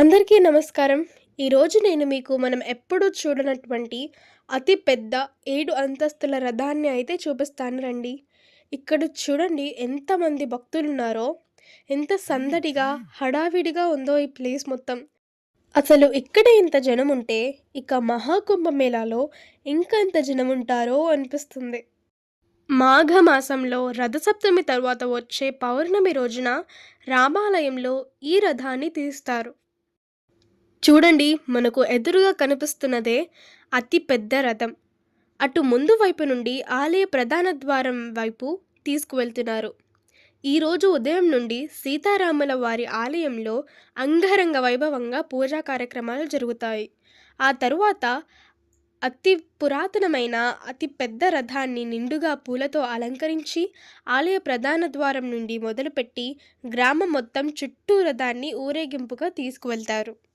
అందరికీ నమస్కారం. ఈరోజు నేను మీకు మనం ఎప్పుడూ చూడనటువంటి అతి పెద్ద ఏడు అంతస్తుల రథాన్ని అయితే చూపిస్తాను రండి. ఇక్కడ చూడండి ఎంతమంది భక్తులు ఉన్నారో. ఎంత సందడిగా హడావిడిగా ఉందో ఈ ప్లేస్ మొత్తం. అసలు ఇక్కడే ఇంత జనం ఉంటే ఇక మహాకుంభమేళాలో ఇంకా ఎంత జనం ఉంటారో అనిపిస్తుంది. మాఘమాసంలో రథసప్తమి తర్వాత వచ్చే పౌర్ణమి రోజున రామాలయంలో ఈ రథాన్ని తీస్తారు. చూడండి మనకు ఎదురుగా కనిపిస్తున్నదే అతి పెద్ద రథం. అటు ముందు వైపు నుండి ఆలయ ప్రధాన ద్వారం వైపు తీసుకువెళ్తున్నారు. ఈరోజు ఉదయం నుండి సీతారాముల వారి ఆలయంలో అంగరంగ వైభవంగా పూజా కార్యక్రమాలు జరుగుతాయి. ఆ తరువాత అతి పురాతనమైన అతి పెద్ద రథాన్ని నిండుగా పూలతో అలంకరించి ఆలయ ప్రధాన ద్వారం నుండి మొదలుపెట్టి గ్రామం మొత్తం చుట్టూ రథాన్ని ఊరేగింపుగా తీసుకువెళ్తారు.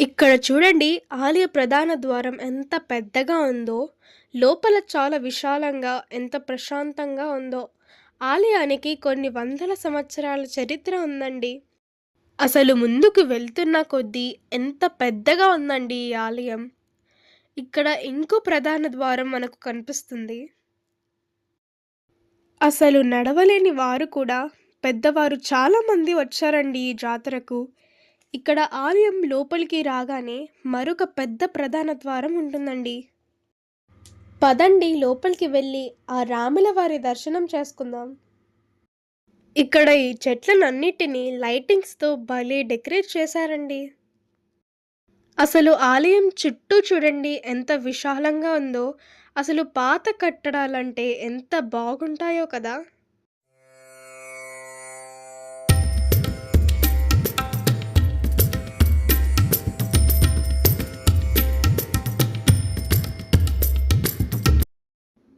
ఇక్కడ చూడండి ఆలయ ప్రధాన ద్వారం ఎంత పెద్దగా ఉందో లోపల చాలా విశాలంగా ఎంత ప్రశాంతంగా ఉందో. ఆలయానికి కొన్ని వందల సంవత్సరాల చరిత్ర ఉందండి. అసలు ముందుకు వెళ్తున్న కొద్దీ ఎంత పెద్దగా ఉందండి ఈ ఆలయం. ఇక్కడ ఇంకో ప్రధాన ద్వారం మనకు కనిపిస్తుంది. అసలు నడవలేని వారు కూడా పెద్దవారు చాలామంది వచ్చారండి ఈ జాతరకు. ఇక్కడ ఆలయం లోపలికి రాగానే మరొక పెద్ద ప్రధాన ద్వారం ఉంటుందండి. పదండి లోపలికి వెళ్ళి ఆ రాముల వారి దర్శనం చేసుకుందాం. ఇక్కడ ఈ చెట్లనన్నిటినీ లైటింగ్స్తో భలే డెకరేట్ చేశారండి. అసలు ఆలయం చుట్టూ చూడండి ఎంత విశాలంగా ఉందో అసలు పాత కట్టడాలంటే ఎంత బాగుంటాయో కదా.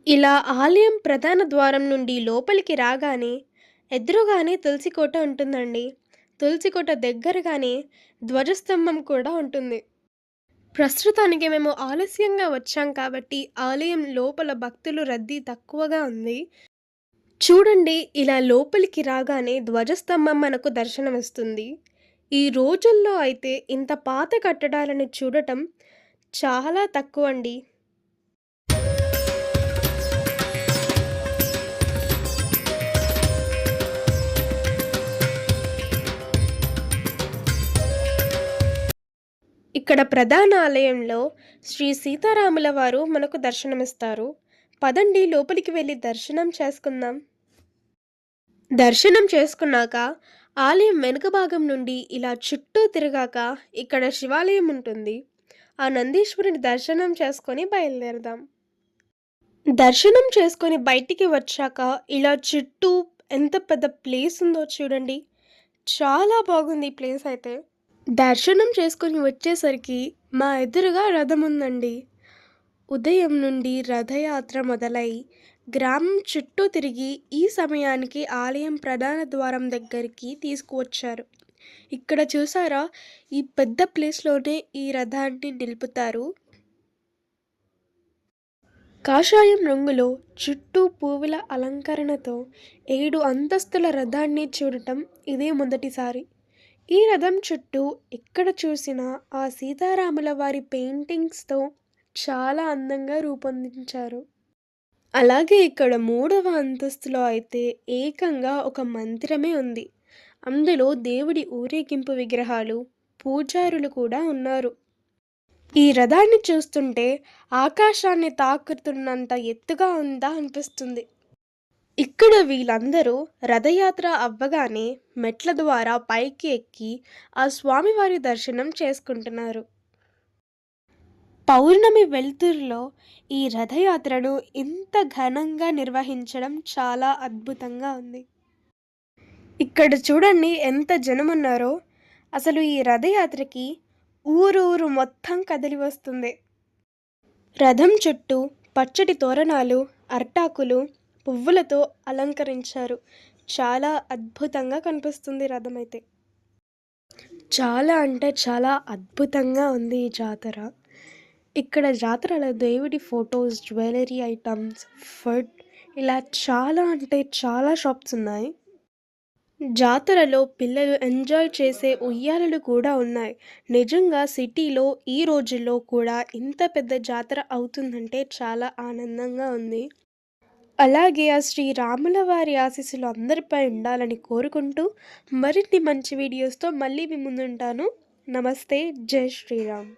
ఇలా ఆలయం ప్రధాన ద్వారం నుండి లోపలికి రాగానే ఎదురుగానే తులసికోట ఉంటుందండి. తులసికోట దగ్గరగానే ధ్వజస్తంభం కూడా ఉంటుంది. ప్రస్తుతానికి మేము ఆలస్యంగా వచ్చాం కాబట్టి ఆలయం లోపల భక్తులు రద్దీ తక్కువగా ఉంది. చూడండి ఇలా లోపలికి రాగానే ధ్వజస్తంభం మనకు దర్శనమిస్తుంది ఈ రోజుల్లో అయితే ఇంత పాత కట్టడాలను చూడటం చాలా తక్కువ అండి ఇక్కడ ప్రధాన ఆలయంలో శ్రీ సీతారాముల వారు మనకు దర్శనమిస్తారు. పదండి లోపలికి వెళ్ళి దర్శనం చేసుకుందాం. దర్శనం చేసుకున్నాక ఆలయం వెనుక భాగం నుండి ఇలా చుట్టూ తిరగాక ఇక్కడ శివాలయం ఉంటుంది. ఆ నందీశ్వరుని దర్శనం చేసుకొని బయలుదేరదాం. దర్శనం చేసుకొని బయటికి వచ్చాక ఇలా చుట్టూ ఎంత పెద్ద ప్లేస్ ఉందో చూడండి. చాలా బాగుంది ఈ ప్లేస్ అయితే. దర్శనం చేసుకొని వచ్చేసరికి మా ఎదురుగా రథం ఉందండి. ఉదయం నుండి రథయాత్ర మొదలై గ్రామం చుట్టూ తిరిగి ఈ సమయానికి ఆలయం ప్రధాన ద్వారం దగ్గరికి తీసుకువచ్చారు. ఇక్కడ చూసారా? ఈ పెద్ద ప్లేస్లోనే ఈ రథాన్ని నిలుపుతారు. కాషాయం రంగులో చుట్టూ పువ్వుల అలంకరణతో ఏడు అంతస్తుల రథాన్ని చూడటం ఇదే మొదటిసారి. ఈ రథం చుట్టూ ఎక్కడ చూసినా ఆ సీతారాముల వారి పెయింటింగ్స్‌తో చాలా అందంగా రూపొందించారు. అలాగే ఇక్కడ మూడవ అంతస్తులో అయితే ఏకంగా ఒక మందిరమే ఉంది. అందులో దేవుడి ఊరేగింపు విగ్రహాలు, పూజారులు కూడా ఉన్నారు. ఈ రథాన్ని చూస్తుంటే ఆకాశాన్ని తాకుతున్నంత ఎత్తుగా ఉందా అనిపిస్తుంది. ఇక్కడ వీళ్ళందరూ రథయాత్ర అవ్వగానే మెట్ల ద్వారా పైకి ఎక్కి ఆ స్వామివారి దర్శనం చేసుకుంటున్నారు. పౌర్ణమి వెలుతురులో ఈ రథయాత్రను ఇంత ఘనంగా నిర్వహించడం చాలా అద్భుతంగా ఉంది. ఇక్కడ చూడండి ఎంత జనమున్నారో. అసలు ఈ రథయాత్రకి ఊరూరు మొత్తం కదిలి వస్తుంది. రథం చుట్టూ పచ్చటి తోరణాలు, అర్టాకులు పువ్వులతో అలంకరించారు. చాలా అద్భుతంగా కనిపిస్తుంది రథమైతే. చాలా అంటే చాలా అద్భుతంగా ఉంది ఈ జాతర. ఇక్కడ జాతరలో దేవుడి ఫొటోస్ జ్యువెలరీ ఐటమ్స్ ఫుడ్ ఇలా చాలా అంటే చాలా షాప్స్ ఉన్నాయి. జాతరలో పిల్లలు ఎంజాయ్ చేసే ఉయ్యాలలు కూడా ఉన్నాయి. నిజంగా సిటీలో ఈ రోజుల్లో కూడా ఇంత పెద్ద జాతర అవుతుందంటే చాలా ఆనందంగా ఉంది. అలాగే ఆ శ్రీరాముల వారి ఆశీస్సులు అందరిపై ఉండాలని కోరుకుంటూ మరిన్ని మంచి వీడియోస్‌తో మళ్ళీ మీ ముందుంటాను. నమస్తే. జై శ్రీరామ్.